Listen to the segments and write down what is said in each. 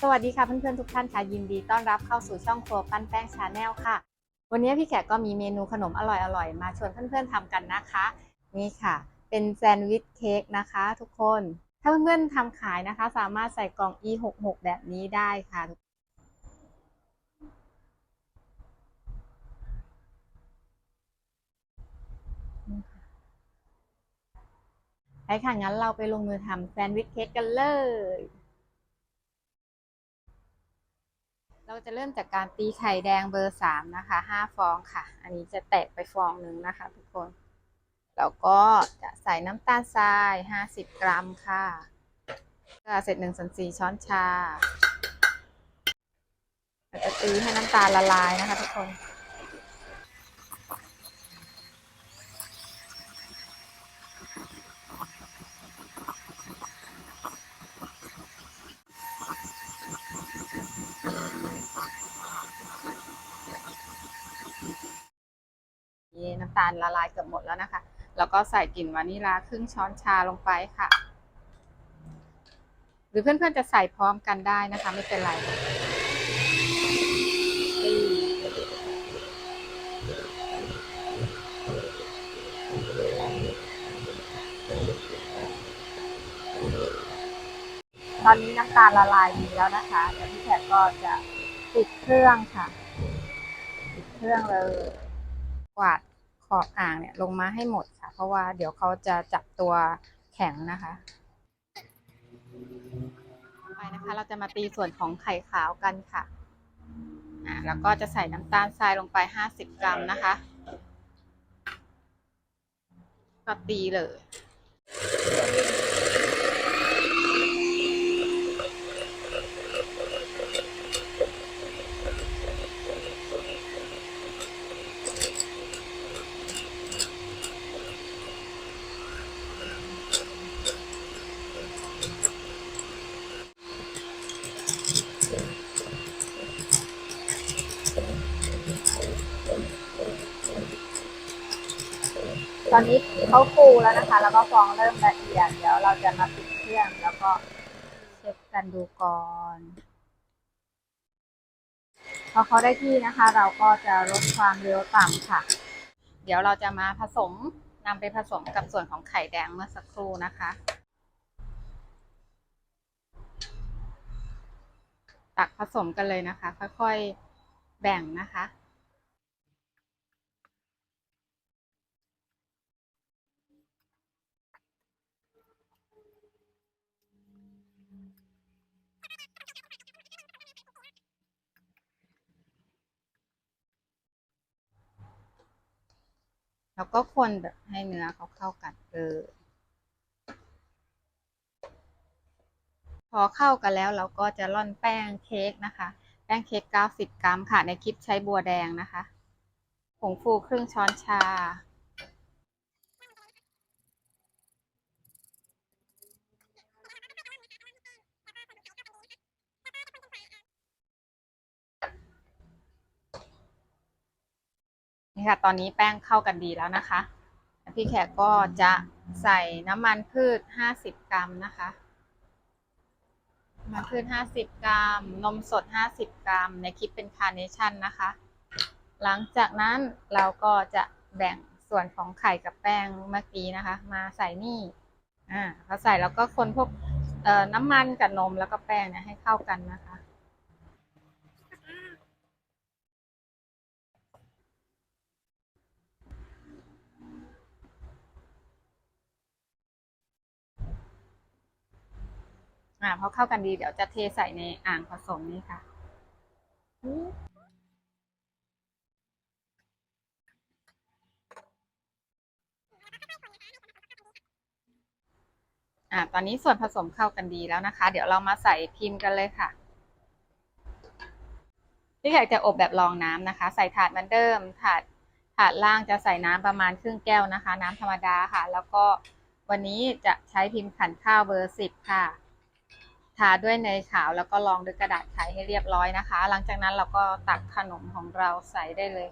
สวัสดีค่ะเพื่อนๆทุกท่านค่ะยินดีต้อนรับเข้าสู่ช่องครัวปั้นแป้งชาแนลค่ะ วันนี้พี่แขกก็มีเมนูขนมอร่อยๆ มาชวนเพื่อนๆทำกันนะคะ นี่ค่ะ เป็นแซนด์วิชเค้กนะคะ ทุกคน ถ้าเพื่อนๆทำขายนะคะ สามารถใส่กล่อง E66 แบบนี้ได้ค่ะ ไปค่ะ งั้นเราไปลงมือทำแซนด์วิชเค้กกันเลย เราจะเริ่มจากการตีไข่แดงเบอร์สามนะคะห้าฟองค่ะ อันนี้จะแตกไปฟองหนึ่งนะคะทุกคน แล้วก็จะใส่น้ำตาลทรายห้าสิบกรัมค่ะเกลือเสร็จหนึ่งส่วนสี่ช้อนชาเราจะตีให้น้ำตาลละลายนะคะทุกคน น้ำตาลละลายเกือบหมดแล้วนะคะ แล้วก็ใส่กลิ่นวานิลาครึ่งช้อนชาลงไปค่ะ หรือเพื่อนๆจะใส่พร้อมกันได้นะคะ ไม่เป็นไรตอนนี้น้ำตาลละลายดีแล้วนะคะเดี๋ยวพี่แขกก็จะปิดเครื่องค่ะ ปิดเครื่องเลย กวาด อบอ่างเนี่ยลงมาให้หมดค่ะ เพราะว่าเดี๋ยวเขาจะจับตัวแข็งนะคะไปนะคะ เราจะมาตีส่วนของไข่ขาวกันค่ะอ่าแล้วก็จะใส่น้ำตาลทรายลงไป 50 กรัมนะคะ ก็ตีเลย ตอนนี้เขาฟูแล้วนะคะ แล้วก็ฟองเริ่มละเอียด เดี๋ยวเราจะมาปิดเครื่องแล้วก็เช็คกันดูก่อนพอเขาได้ที่นะคะ เราก็จะลดความเร็วต่ำค่ะ เดี๋ยวเราจะมาผสมนำไปผสมกับส่วนของไข่แดงเมื่อสักครู่นะคะ ตักผสมกันเลยนะคะ ค่อยๆแบ่งนะคะ แล้วก็คนแบบให้เนื้อเขาเข้ากันเออพอเข้ากันแล้วเราก็จะร่อนแป้งเค้กนะคะ แป้งเค้ก 90 กรัมค่ะ ในคลิปใช้บัวแดงนะคะ ผงฟูครึ่งช้อนชา นี่ค่ะ ตอนนี้แป้งเข้ากันดีแล้วนะคะ พี่แขกก็จะใส่น้ำมันพืช 50 กรัมนะคะน้ำมันพืช 50 กรัม นมสด 50 กรัม ในคลิปเป็นคาร์เนชั่นนะคะ หลังจากนั้นเราก็จะแบ่งส่วนของไข่กับแป้งเมื่อกี้นะคะ มาใส่นี่ อ่าพอใส่แล้วก็คนพวกเอ่อน้ำมันกับนมแล้วก็แป้งเนี่ยให้เข้ากันนะคะ อ่าพอเข้ากันดีเดี๋ยวจะเทใส่ในอ่างผสมนี้ค่ะอ่าตอนนี้ส่วนผสมเข้ากันดีแล้วนะคะ เดี๋ยวเรามาใส่พิมพ์กันเลยค่ะที่อยากจะอบแบบรองน้ำนะคะ ใส่ถาดเหมือนเดิมถาดถาดล่างจะใส่น้ำประมาณครึ่งแก้วนะคะ น้ำธรรมดาค่ะ แล้วก็วันนี้จะใช้พิมพ์ขันข้าวเบอร์สิบค่ะ ทาด้วยเนยขาวแล้วก็รองด้วยกระดาษไขให้เรียบร้อยนะคะ หลังจากนั้นเราก็ตักขนมของเราใส่ได้เลย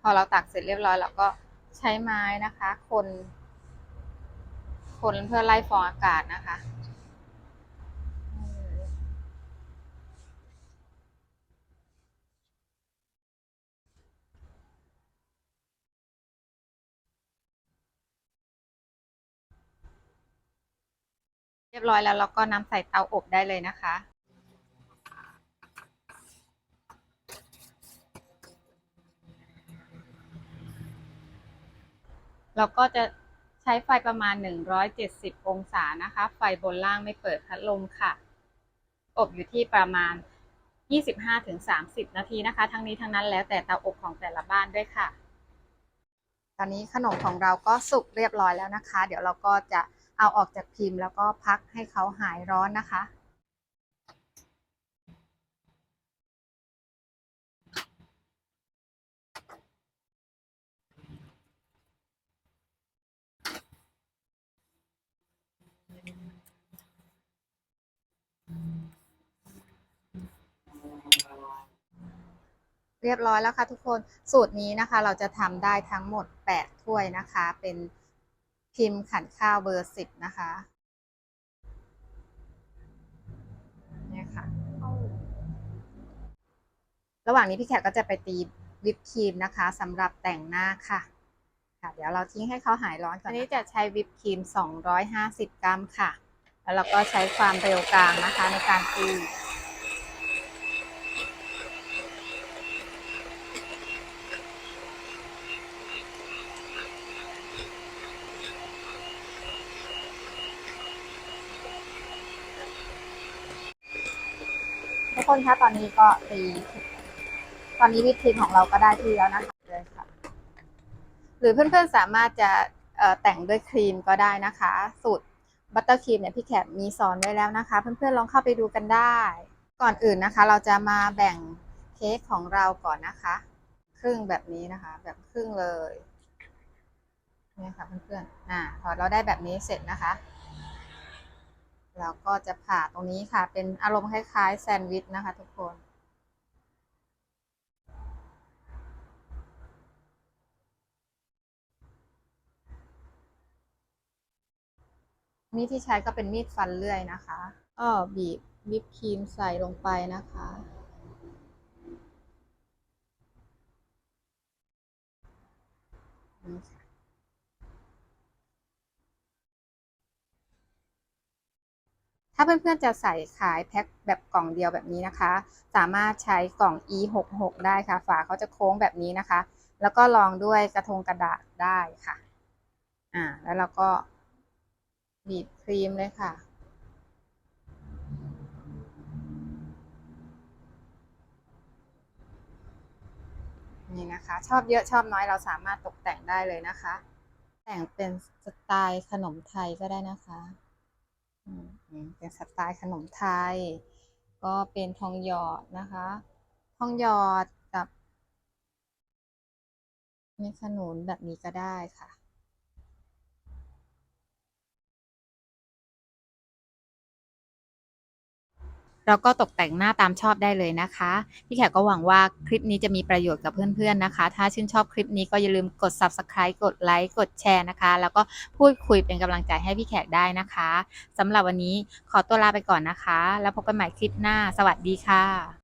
พอเราตักเสร็จเรียบร้อยเราก็ใช้ไม้นะคะ คน คนเพื่อไล่ฟองอากาศนะคะ เรียบร้อยแล้วเราก็นำใส่เตาอบได้เลยนะคะเราก็จะ ใช้ไฟประมาณ 170 องศานะคะ ไฟบนล่างไม่เปิดพัดลมค่ะ อบอยู่ที่ประมาณ 25-30 นาทีนะคะ ทั้งนี้ทั้งนั้นแล้วแต่เตาอบของแต่ละบ้านด้วยค่ะ ตอนนี้ขนมของเราก็สุกเรียบร้อยแล้วนะคะ เดี๋ยวเราก็จะเอาออกจากพิมพ์แล้วก็พักให้เขาหายร้อนนะคะ เรียบร้อยแล้วค่ะทุกคนสูตรนี้นะคะ เราจะทำได้ทั้งหมด 8 ถ้วยนะคะ เป็นพิมพ์ขันข้าวเบอร์ 10 นะคะเนี่ยค่ะ ระหว่างนี้พี่แขกก็จะไปตีวิปครีมนะคะสำหรับแต่งหน้าค่ะค่ะ เดี๋ยวเราทิ้งให้เขาหายร้อนก่อนอันนี้จะใช้วิปครีม 250 กรัมค่ะ แล้วเราก็ใช้ความเร็วกลางนะคะในการตี คนคะตอนนี้ก็ตีตอนนี้วิปครีมของเราก็ได้ที่แล้วนะคะเลยค่ะ หรือเพื่อนๆสามารถจะแต่งด้วยครีมก็ได้นะคะ สูตรบัตเตอร์ครีมเนี่ยพี่แขกมีสอนไว้แล้วนะคะ เพื่อนๆลองเข้าไปดูกันได้ ก่อนอื่นนะคะ เราจะมาแบ่งเค้กของเราก่อนนะคะ ครึ่งแบบนี้นะคะ แบบครึ่งเลยเนี่ยค่ะเพื่อนๆอ่าพอเราได้แบบนี้เสร็จนะคะ เราก็จะผ่าตรงนี้ค่ะ เป็นอารมณ์คล้ายๆแซนด์วิชนะคะทุกคน มีดที่ใช้ก็เป็นมีดฟันเลื่อยนะคะ ก็บีบวิปครีมใส่ลงไปนะคะนี่ค่ะ ถ้าเพื่อนๆจะใส่ขายแพ็คแบบกล่องเดียวแบบนี้นะคะ สามารถใช้กล่อง E66 ได้ค่ะ ฝาเขาจะโค้งแบบนี้นะคะ แล้วก็รองด้วยกระทงกระดาษได้ค่ะ อ่า แล้วเราก็บีบครีมเลยค่ะนี่นะคะ ชอบเยอะชอบน้อยเราสามารถตกแต่งได้เลยนะคะ แต่งเป็นสไตล์ขนมไทยก็ได้นะคะ เป็นสไตล์ขนมไทย ก็เป็นทองหยอดนะคะ ทองหยอดกับเม็ดขนุนแบบนี้ก็ได้ค่ะ เราก็ตกแต่งหน้าตามชอบได้เลยนะคะ พี่แขกก็หวังว่าคลิปนี้จะมีประโยชน์กับเพื่อนๆนะคะ ถ้าชื่นชอบคลิปนี้ก็อย่าลืมกด subscribe กดไลค์กดแชร์นะคะ แล้วก็พูดคุยเป็นกำลังใจให้พี่แขกได้นะคะสำหรับวันนี้ขอตัวลาไปก่อนนะคะ แล้วพบกันใหม่คลิปหน้า สวัสดีค่ะ